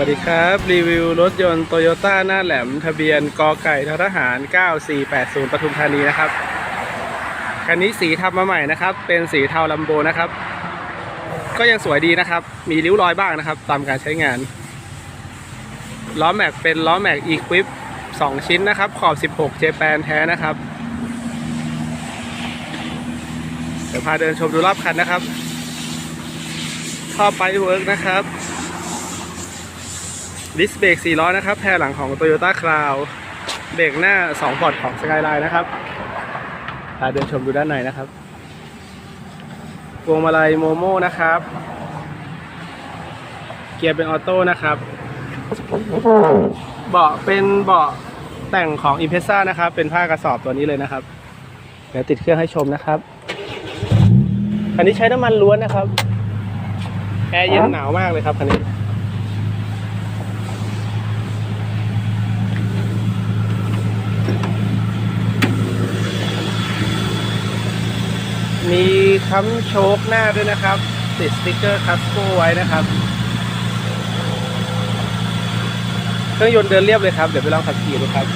วัสดีครับ รีวิวรถยนต์โตโยต้าหน้าแหลม ทะเบียนกไก่ททหาร 9480ปทุมธานีนะครับ คันนี้สีทำมาใหม่นะครับ เป็นสีเทาลัมโบนะครับ ก็ยังสวยดีนะครับ มีริ้วรอยบ้างนะครับ ตามการใช้งาน ล้อแม็กเป็นล้อแม็กอีควิป2 ชิ้นนะครับ ขอบ 16 เจแปนแท้นะครับ เดี๋ยวพาเดินชมดูรอบคันนะครับท่อไปเวิร์กนะครับ ดิสเบรก4ล้อนะครับแพรหลังของ Toyota Crown เบรกหน้า2พอร์ตของ Skyline นะครับพาเดินชมดูด้านในนะครับพวงมาลัยโมโม่นะครับ เกียร์เป็นออโต้นะครับ เบาะเป็นเบาะแต่งของ i m p r e s s a นะครับ เป็นผ้ากระสอบตัวนี้เลยนะครับ เดี๋ยวติดเครื่องให้ชมนะครับคันนี้ใช้น้ำมันล้วนนะครับ แอร์เย็นหนาวมากเลยครับคันนี้ มีค้ำโชคหน้าด้วยนะครับ ติดสติกเกอร์คัสโกไว้นะครับ เครื่องยนต์เดินเรียบเลยครับ เดี๋ยวไปลองขับขี่ดูครับ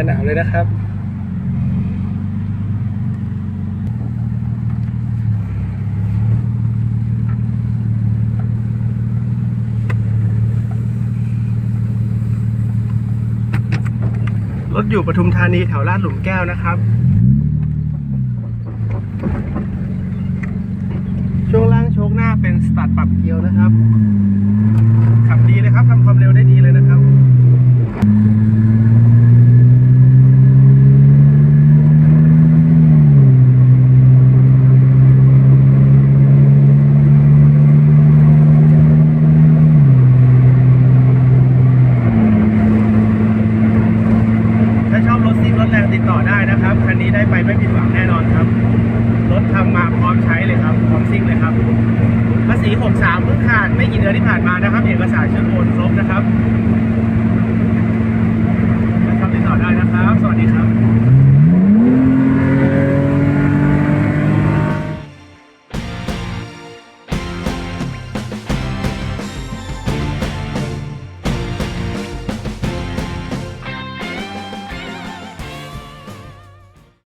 ร์หนาวเลยนะครับ รถอยู่ปทุมธานีแถวลาดหลุมแก้วนะครับ ช่วงล่างโชคหน้าเป็นสตาร์ทปรับเกียวนะครับ ขับดีเลยครับทำความเร็วได้ดีเลยนะครับ ถ้าชอบรถซิ่งรถแรง ต่อได้นะครับ คันนี้ได้ไปไม่ผิดหวังแน่นอนครับ รถทำมาพร้อมใช้เลยครับ พร้อมซิ่งเลยครับ ภาษี 63เพิ่งขาดไม่กี่เดือนที่ผ่านมานะครับ เอกสารเชื่อโอนครบนะครับถ้าชอบติดต่อได้นะครับ สวัสดีครับ